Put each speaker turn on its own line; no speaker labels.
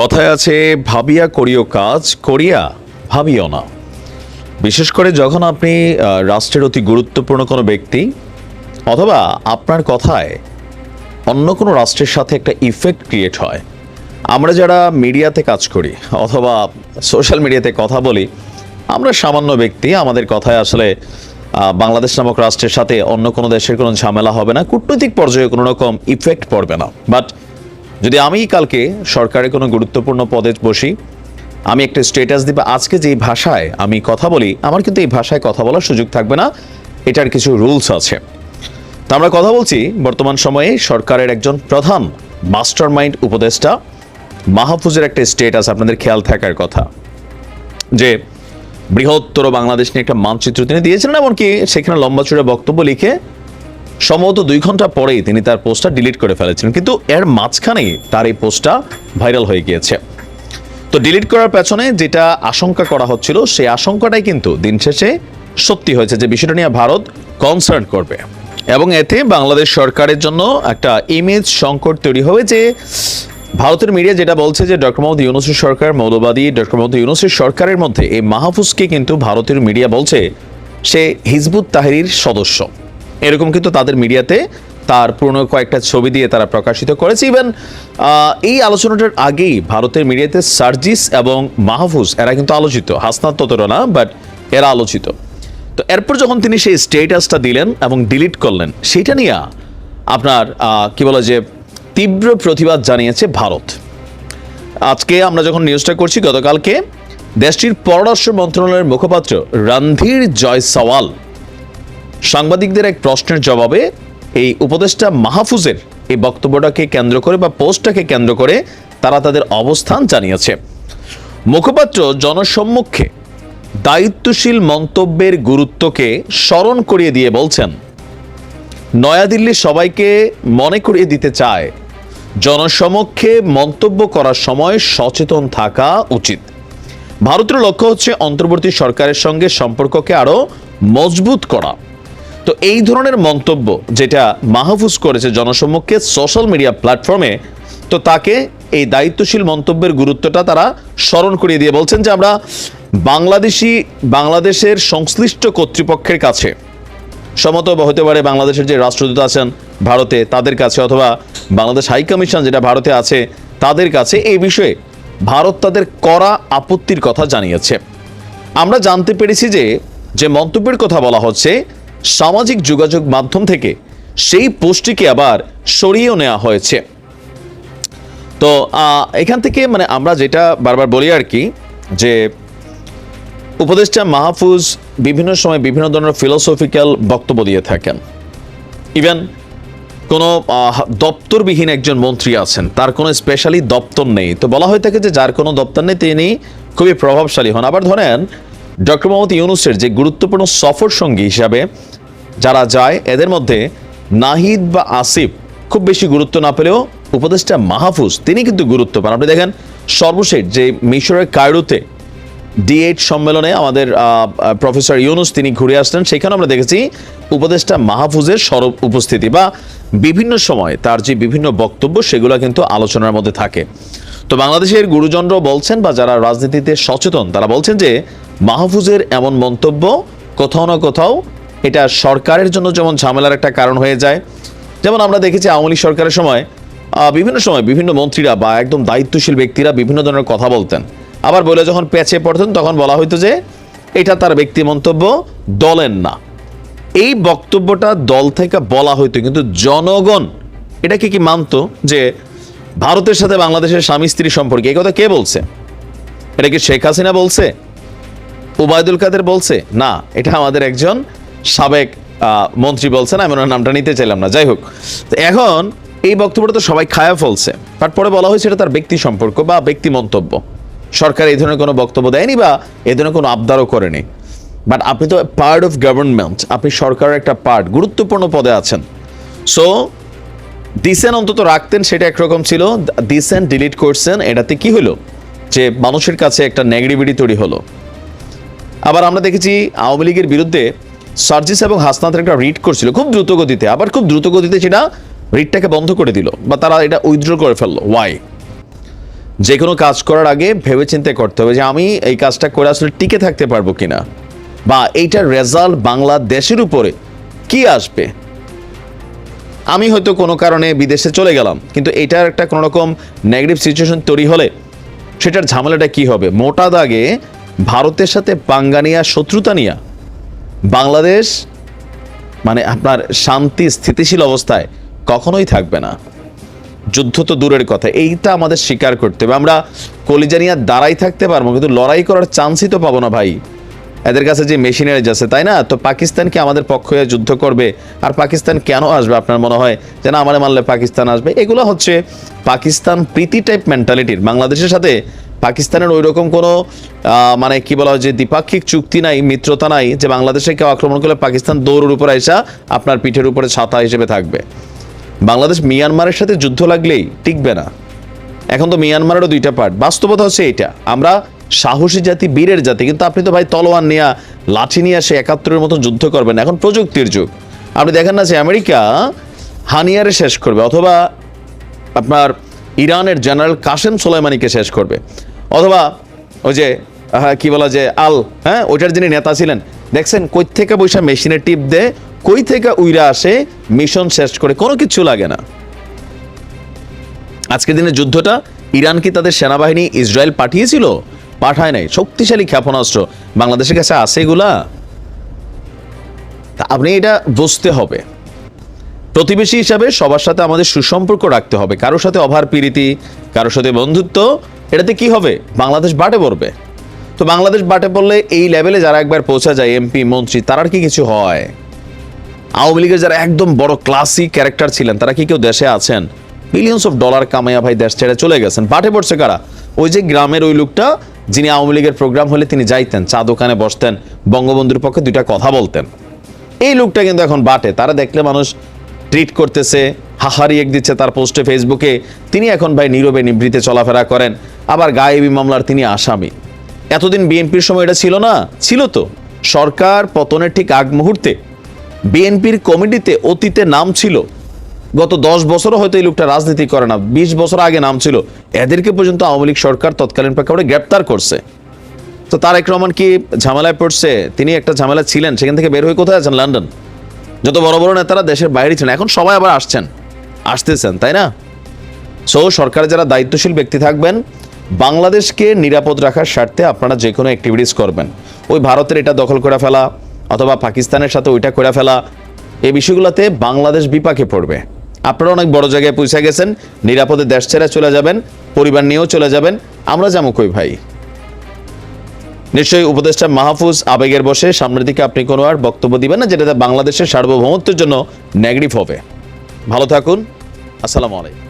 কথায় আছে, ভাবিয়া করিও কাজ, করিয়া ভাবিও না। বিশেষ করে যখন আপনি রাষ্ট্রের অতি গুরুত্বপূর্ণ কোনো ব্যক্তি অথবা আপনার কথায় অন্য কোনো রাষ্ট্রের সাথে একটা ইফেক্ট ক্রিয়েট হয়। আমরা যারা মিডিয়াতে কাজ করি অথবা সোশ্যাল মিডিয়াতে কথা বলি, আমরা সামান্য ব্যক্তি, আমাদের কথায় আসলে বাংলাদেশ নামক রাষ্ট্রের সাথে অন্য কোনো দেশের কোনো ঝামেলা হবে না, কূটনৈতিক পর্যায়ে কোনো রকম ইফেক্ট পড়বে না। বাট যদি আমি কালকে সরকারের কোনো গুরুত্বপূর্ণ পদে বসি, আমি একটা স্টেটাস দিব, আজকে যেই ভাষায় আমি কথা বলি, আমার কিন্তু এই ভাষায় কথা বলার সুযোগ থাকবে না, এটার কিছু রুলস আছে। তা আমরা কথা বলছি, বর্তমান সময়ে সরকারের একজন প্রধান মাস্টার মাইন্ড উপদেষ্টা, মাহফুজের একটা স্টেটাস আপনাদের খেয়াল থাকার কথা। যে বৃহত্তর বাংলাদেশ নিয়ে একটা মানচিত্র তিনি দিয়েছিলেন, এমনকি সেখানে লম্বা চূড়া বক্তব্য লিখে সম্ভবত দুই ঘণ্টা পরেই তিনি তার পোস্টটা ডিলিট করে ফেলেছিলেন। কিন্তু এর মাঝখানেই তার এই পোস্টটা ভাইরাল হয়ে গিয়েছে। তো ডিলিট করার পেছনে যেটা আশঙ্কা করা হচ্ছিল, সেই আশঙ্কাটাই কিন্তু দিন শেষে সত্যি হয়েছে যে বিষয়টা নিয়ে ভারত কনসার্ন করবে। এবং এতে বাংলাদেশ সরকারের জন্য একটা ইমেজ সংকট তৈরি হবে যে ভারতের মিডিয়া যেটা বলছে যে ডক্টর মোহাম্মদ ইউনুসের সরকার, মৌলবাদী ডক্টর মোহাম্মদ ইউনুসের সরকারের মধ্যে এই মাহফুজকে কিন্তু ভারতের মিডিয়া বলছে সে হিজবুত তাহরির সদস্য। এরকম কিন্তু তাদের মিডিয়াতে তার পুরনো কয়েকটা ছবি দিয়ে তারা প্রকাশিত করেছে। ইভেন এই আলোচনাটার আগেই ভারতের মিডিয়াতে সার্জিস এবং মাহফুজ, এরা কিন্তু আলোচিত, হাসনাত ততটা না বাট এরা আলোচিত। তো এরপর যখন তিনি সেই স্টেটাসটা দিলেন এবং ডিলিট করলেন সেইটা নিয়ে আপনার কি বলে যে তীব্র প্রতিবাদ জানিয়েছে ভারত। আজকে আমরা যখন নিউজটা করছি, গতকালকে দেশটির পররাষ্ট্র মন্ত্রণালয়ের মুখপাত্র রণধীর জয়সওয়াল সাংবাদিকদের এক প্রশ্নের জবাবে এই উপদেষ্টা মাহফুজের এই বক্তব্যটাকে কেন্দ্র করে বা পোস্টটাকে কেন্দ্র করে তারা তাদের অবস্থান জানিয়েছে। মুখপাত্র জনসম্মুখে দায়িত্বশীল মন্তব্যের গুরুত্বকে স্মরণ করিয়ে দিয়ে বলছেন, নয়াদিল্লি সবাইকে মনে করিয়ে দিতে চায়, জনসমক্ষে মন্তব্য করার সময় সচেতন থাকা উচিত। ভারতের লক্ষ্য হচ্ছে অন্তর্বর্তী সরকারের সঙ্গে সম্পর্ককে আরও মজবুত করা। তো এই ধরনের মন্তব্য যেটা মাহফুজ করেছে জনসম্মুখে সোশ্যাল মিডিয়া প্ল্যাটফর্মে তো তাকে এই দায়িত্বশীল মন্তব্যের গুরুত্বটা তারা স্মরণ করিয়ে দিয়ে বলছেন যে আমরা বাংলাদেশি, বাংলাদেশের সংশ্লিষ্ট কর্তৃপক্ষের কাছে সমত হতে পারে বাংলাদেশের যে রাষ্ট্রদূত আছেন ভারতে তাদের কাছে অথবা বাংলাদেশ হাই কমিশন যেটা ভারতে আছে তাদের কাছে এই বিষয়ে ভারত তাদের করা আপত্তির কথা জানিয়েছে। আমরা জানতে পেরেছি যে যে মন্তব্যের কথা বলা হচ্ছে সামাজিক যোগাযোগ মাধ্যম থেকে সেই পোস্টটিকে আবার সরিয়েও নেওয়া হয়েছে। তো এখান থেকে মানে আমরা যেটা বারবার বলি আর কি, যে উপদেষ্টা মাহফুজ বিভিন্ন সময় বিভিন্ন ধরনের ফিলোসফিক্যাল বক্তব্য দিয়ে থাকেন। ইভেন কোনো দপ্তরবিহীন একজন মন্ত্রী আছেন, তার কোনো স্পেশালি দপ্তর নেই। তো বলা হয়ে থাকে যে যার কোনো দপ্তর নেই, তিনি খুবই প্রভাবশালী হন। আবার ধরেন ডক্টর মোহাম্মদ ইউনুসের যে গুরুত্বপূর্ণ সফর সঙ্গী হিসাবে যারা যায়, এদের মধ্যে নাহিদ বা আসিফ খুব বেশি গুরুত্ব না পেলেও উপদেষ্টা মাহফুজ, তিনি কিন্তু গুরুত্ব পান। আপনি দেখেন, সর্বশেষ যে মিশরের কায়রোতে ডি এইট সম্মেলনে আমাদের প্রফেসর ইউনুস তিনি ঘুরে আসলেন। সেখানে আমরা দেখেছি উপদেষ্টা মাহফুজের সরব উপস্থিতি বা বিভিন্ন সময় তার যে বিভিন্ন বক্তব্য, সেগুলো কিন্তু আলোচনার মধ্যে থাকে। তো বাংলাদেশের গুরুজনরাও বলছেন বা যারা রাজনীতিতে সচেতন, তারা বলছেন যে মাহফুজের এমন মন্তব্য, কোথাও না কোথাও এটা সরকারের জন্য যেমন ঝামেলার একটা কারণ হয়ে যায়। যেমন আমরা দেখেছি আওয়ামী সরকারের সময় বিভিন্ন সময় বিভিন্ন মন্ত্রীরা বা একদম দায়িত্বশীল ব্যক্তিরা বিভিন্ন ধরনের কথা বলতেন। আবার বলে যখন পেঁচে পড়তেন, তখন বলা হতো যে, এটা তার ব্যক্তি মন্তব্য, দলের না। এই বক্তব্যটা দল থেকে বলা হইতো, কিন্তু জনগণ এটাকে কি মানতো যে, ভারতের সাথে বাংলাদেশের স্বামী স্ত্রী সম্পর্কে? এই কথা কে বলছে? এটা কি শেখ হাসিনা বলছে? উবায়দুল কাদের বলছে, না, এটা আমাদের একজন সাবেক মন্ত্রী বলছেন, আমি ওনার নামটা নিতে চাইলাম না। যাই হোক, তো এখন এই বক্তব্যটা তো সবাই খায়া ফলছে। তারপরে বলা হয়েছে এটা তার ব্যক্তি সম্পর্ক বা ব্যক্তি মন্তব্য। সরকার এই ধরনের কোনো বক্তব্য দেয়নি বা এই ধরনের কোনো আবদারও করেনি। বাট আপনি তো পার্ট অফ গভর্নমেন্ট আপনি সরকারের একটা পার্ট গুরুত্বপূর্ণ পদে আছেন। সো ডিসেন অন্তত রাখতেন, সেটা একরকম ছিল। ডিসেন ডিলিট করছেন, এটাতে কি হলো? যে মানুষের কাছে একটা নেগেটিভিটি তৈরি হলো। আবার আমরা দেখেছি আওয়ামী লীগের বিরুদ্ধে সার্জিস এবং হাসনাতের একটা রিট করছিল, খুব দ্রুত গতিতে, আবার খুব দ্রুত গতিতে সেটা রিটটাকে বন্ধ করে দিল বা তারা এটা উইথড্র করে ফেলল। ওয়াই যে কোনো কাজ করার আগে ভেবে চিন্তে করতে হবে যে আমি এই কাজটা করে আসলে টিকে থাকতে পারব কিনা বা এইটার রেজাল্ট বাংলাদেশের উপরে কি আসবে? আমি হয়তো কোনো কারণে বিদেশে চলে গেলাম, কিন্তু এটার একটা কোনো রকম নেগেটিভ সিচুয়েশন তৈরি হলে সেটার ঝামেলাটা কি হবে? মোটা দাগে ভারতের সাথে পাঙ্গানিয়া শত্রুতা নিয়া, বাংলাদেশ মানে আপনার শান্তি, স্থিতিশীল অবস্থায় কখনোই থাকবে না। যুদ্ধ তো দূরের কথা, এইটা আমাদের স্বীকার করতে হবে। আমরা কলিজানিয়া দাঁড়াই থাকতে পারব, কিন্তু লড়াই করার চান্সই তো পাবো না ভাই। এদের কাছে যে মেশিনারিজ আছে, তাই না? তো পাকিস্তান কি আমাদের পক্ষ হয়ে যুদ্ধ করবে? আর পাকিস্তান কেন আসবে, আপনার মনে হয়? যে না, আমারে মারলে পাকিস্তান আসবে। এগুলো হচ্ছে পাকিস্তান প্রীতি টাইপ মেন্টালিটির বাংলাদেশের সাথে পাকিস্তানের ওই রকম কোনো মানে কি বলা হয় যে দ্বিপাক্ষিক চুক্তি নাই, মিত্রতা নাই, যে বাংলাদেশে কেউ আক্রমণ করলে পাকিস্তান দৌড়ের উপর আইসা আপনার পিঠের উপরে ছাতা হিসেবে থাকবে। বাংলাদেশ মিয়ানমারের সাথে যুদ্ধ লাগলেই টিকবে না। এখন তো মিয়ানমারেরও দুইটা পার্ট বাস্তবতা হচ্ছে এটা আমরা সাহসী জাতি, বীরের জাতি, কিন্তু আপনি তো ভাই তলোয়ার নিয়ে, লাঠি নিয়ে সে একাত্তরের মতো যুদ্ধ করবেন, এখন প্রযুক্তির যুগ। আপনি দেখেন না যে আমেরিকা হানিয়ারে শেষ করবে, অথবা আপনার ইরানের জেনারেল কাসেম সোলাইমানিকে শেষ করবে। অথবা ওই যে কি বলা যে, আল হ্যাঁ ওইটার যিনি নেতা ছিলেন, দেখছেন কই থেকে বৈশা মেশিনে টিপ দেয় কই থেকে উইরা আসে, মিশন শেষ করে, কোনো কিছু লাগে না। আজকের দিনের যুদ্ধটা ইরান কি তাদের সেনাবাহিনী ইসরায়েল পাঠিয়েছিল? পাঠায় নাই। শক্তিশালী ক্ষেপণাস্ত্র। বাংলাদেশের কাছে আছে এগুলা? তা আপনি এটা বুঝতে হবে। প্রতিবেশী হিসাবে সবার সাথে আমাদের সুসম্পর্ক রাখতে হবে। কারোর সাথে অভার প্রীতি, কারোর সাথে বন্ধুত্ব এটাতে কি হবে? বাংলাদেশ বাটে পড়বে। তো বাংলাদেশ বাটে পড়লে এই লেভেলে যারা একবার পৌঁছা যায় এমপি, মন্ত্রী তার কি কিছু হয়? আওয়ামী লীগের যারা একদম বড় ক্লাসিক ক্যারেক্টার ছিলেন, তারা কি কেউ দেশে আছেন? মিলিয়ন্স অফ ডলার কামাইয়া ভাই দেশ ছেড়ে চলে গেছেন। বাটে পড়ছে কারা? ওই যে গ্রামের ওই লোকটা, যিনি আওয়ামী লীগের প্রোগ্রাম হলে তিনি যাইতেন, চা দোকানে বসতেন, বঙ্গবন্ধুর পক্ষে দুইটা কথা বলতেন। এই লোকটা কিন্তু এখন বাটে। তারা দেখলে মানুষ ট্রিট করতেছে হাহারি এক দিচ্ছে তার পোস্টে ফেসবুকে, তিনি এখন ভাই নীরবে নিভৃতে চলাফেরা করেন, আবার গায়েবী মামলার তিনি আসামি। এতদিন বিএনপির সময় এটা ছিল না, ছিল তো। সরকার পতনের ঠিক আগ মুহূর্তে বিএনপির কমিটিতে অতীতে নাম ছিল। গত দশ বছরও হয়তো এই লোকটা রাজনীতি করে না, বিশ বছর আগে নাম ছিল। এদেরকে পর্যন্ত আওয়ামী লীগ সরকার তৎকালীন প্রেক্ষাপটে গ্রেপ্তার করছে। তো তারেক রহমান কি ঝামেলায় পড়ছে? তিনি একটা ঝামেলা ছিলেন, সেখান থেকে বের হয়ে কোথায় আছেন? লন্ডন। যত বড় বড় নেতারা দেশের বাইরে ছিলেন, এখন সবাই আবার আসছেন। আসতেছেন, তাই না? সো সরকারের যারা দায়িত্বশীল ব্যক্তি থাকবেন, বাংলাদেশকে নিরাপদ রাখার স্বার্থে আপনারা যে কোনো অ্যাক্টিভিটিস করবেন। ওই ভারতের এটা দখল করে ফেলা অথবা পাকিস্তানের সাথে ওইটা করে ফেলা, এই বিষয়গুলোতে বাংলাদেশ বিপাকে পড়বে। আপনারা অনেক বড় জায়গায় পৌঁছে গেছেন, নিরাপদে দেশ ছেড়ে চলে যাবেন, পরিবার নিয়েও চলে যাবেন। আমরা যাব কই ভাই? নিশ্চয়ই উপদেষ্টা মাহফুজ আবেগের বসে সামনের দিকে আপনি কোনো আর বক্তব্য দিবেন না, যেটাতে বাংলাদেশের সার্বভৌমত্বের জন্য নেগেটিভ হবে। ভালো থাকুন। আসসালামু আলাইকুম।